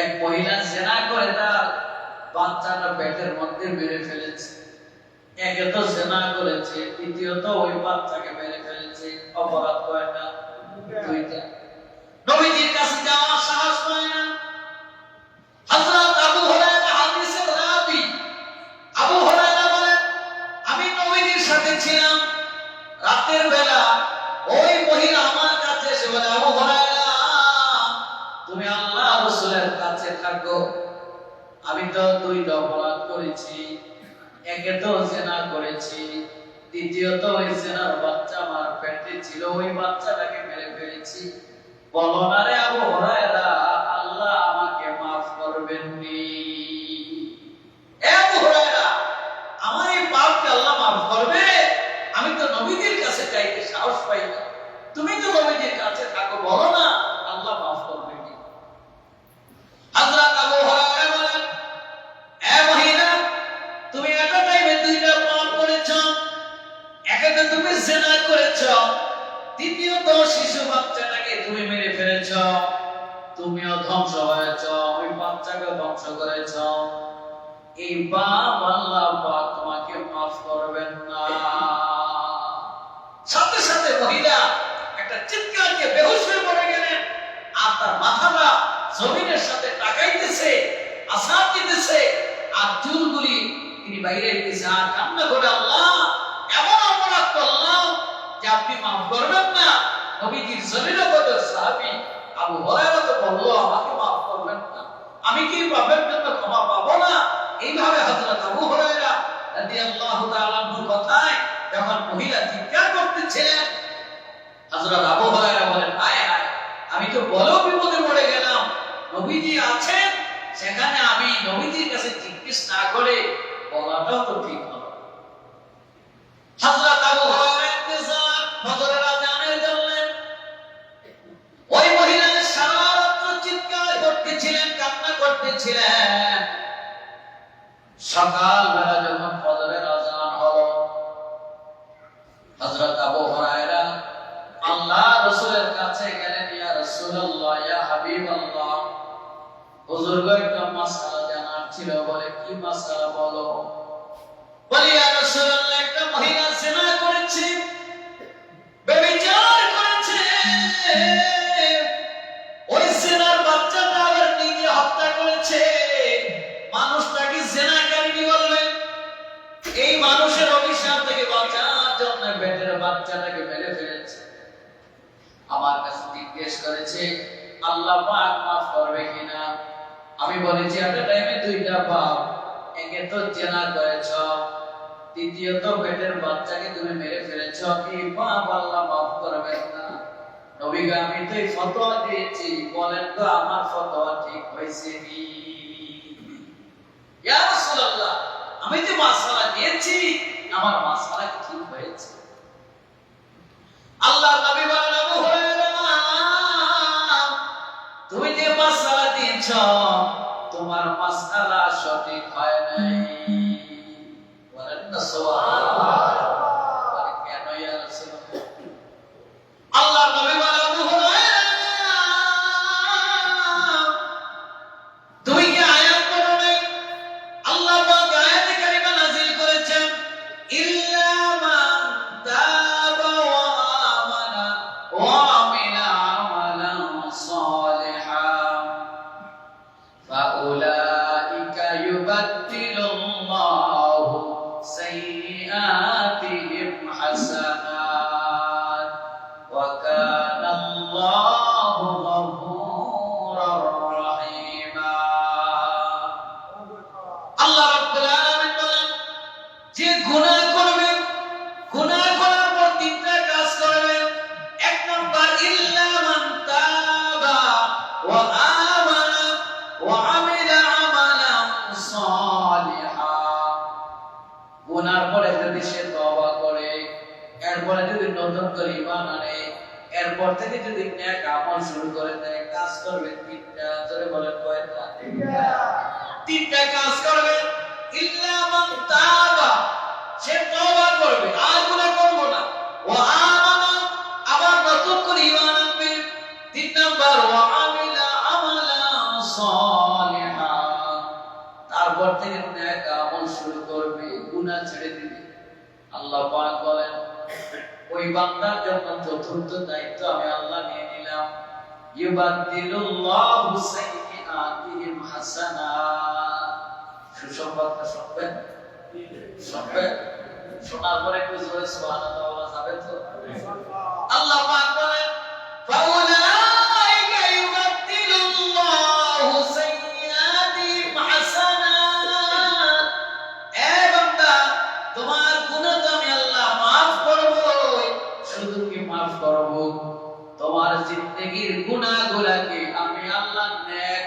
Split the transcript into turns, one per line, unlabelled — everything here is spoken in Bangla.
এক মহিলা জেনা করে তার বাচ্চাটা পেটের মধ্যে মেরে ফেলেছে। একে তো জেনা করেছে ওই বাচ্চাকে মেরে ফেলেছে, অপরাধ কয়টা দুইটা। নবীজির কাছে যাওয়ার সাহস না। হযরত আবু হুরায়রা হাদিসের রাবী। আবু হুরায়রা বলেন, আমি নবীজির সাথে ছিলাম। রাতের বেলা ওই মহিলা আমার কাছে এসে বলে, আবু হুরায়রা, তুমি আল্লাহ রাসূলের কাছে থাকো। আমি তো দুইটা অপরাধ করেছি। একে তো জেনা করেছি। দ্বিতীয়ত ওই জেনার বাচ্চা আমার পেটে ছিল, ওই বাচ্চাটাকে মেরে ফেলেছি। বলো না রে আবু হুরায়রা, আল্লাহ আমাকে মাফ করবেন নি আমার এই পাপকে আল্লাহ মাফ করবে? আমি তো নবীদের কাছে চাইতে সাহস পাই না তুমি তো নবীদের কাছে থাকো, বলো ফেলেছো তুমিও ধ্বংস হয়েছ, ওই বাচ্চাকে ধ্বংস করেছ। এই আল্লাহ তোমাকে মাফ করবেন না। সাথে সাথে মহিলা একটা চিৎকার দিয়ে হয়ে পড়ে গেলেন। আর তার মাথাটা জমিনের সাথে টাকাইতেছে আসাদ দিতেছে। আর চুলগুলি তিনি বাইরে দিতেছে আর করে আল্লাহ, এমন অপরাধ করলাম যে আপনি মাফ করবেন না। নবীজির কত সাহাবী আবু হরাইরা তো বলল, আমাকে মাফ করবেন না। আমি কি পাপের জন্য ক্ষমা পাবো না? এইভাবে হযরত আবু হুরায়রা রাদিয়াল্লাহু তাআলা কথায় যখন মহিলা চিৎকার করতেছিলেন, হযরত আবু হুরায়রা বলেন হায় হায় আমি তো বড় বিপদে পড়ে গেলাম। নবীজি আছেন, সেখানে আমি নবীজির কাছে জিজ্ঞেস না করে বলাটাও তো ঠিক হলো করতেছিলেন কান্না করতেছিলেন। সকাল বেলা যখন ফজরের আজান হলো, হযরত আবু হুরায়রা আল্লাহ রাসূলের কাছে গেলেন, ইয়া রাসূলুল্লাহ, ইয়া হাবিবাল্লাহ। হুজুর গো একটা মাসআলা জানার ছিল, বলে, কি মাসআলা বলি? বাচ্চাটাকে মেরে ফেলেছে। আমার কাছে জিজ্ঞেস করেছে, আল্লাহ পাক মাফ করবে কিনা? আমি বলেছি একটা টাইমে দুইটা পাপ, একে তো জেনা করেছ, দ্বিতীয়ত পেটের বাচ্চাকে তুমি মেরে ফেলেছ, এই পাপ আল্লাহ মাফ করবেন না। নবীগা আমি তো এই ফতোয়া দিয়েছি, বলেন তো আমার ফতোয়া ঠিক হয়েছে কি? ইয়া রাসূলুল্লাহ, আমি যে মাসালা দিয়েছি, আমার মাসালা কি ঠিক হয়েছে? আল্লাহ নবী বলেন, আবু তুমি যে মাসালা দিয়েছ, তোমার মাসালা সঠিক হয় নাই। বলেন না, সুবহানাল্লাহ। يبدل গুনার পরে যদি সে তওবা করে, এরপরে যদি নতুন করে ঈমান আনে, এরপর থেকে যদি নেক আমল শুরু করে দেয় কাজ করবে তিনটা ধরে বলেন কয়টা? তিনটা কাজ করবে। ইল্লা মান তাবা, সে তওবা করবে, আর গুনাহ করব না। ওয়া আমানা, আবার নতুন করে ঈমান আনবে। তিন নাম্বার, ওয়া আমিলা আমালা সালিহা আল্লাহ পাক বলেন ওই বান্দার জন্য চতুর্থ দায়িত্ব আমি আল্লাহ নিয়ে নিলাম ইউবাদদিলুল্লাহু সাইয়্যাতিহিম হাসানাত সুসংবাদটা শুনবেন শুনবেন শোনার পরে একটু জোরে সুবহানাল্লাহ বলা যাবে তো? আল্লাহ পাক বলেন জিন্দগির গুনাহগুলোকে আমি আল্লাহ নেক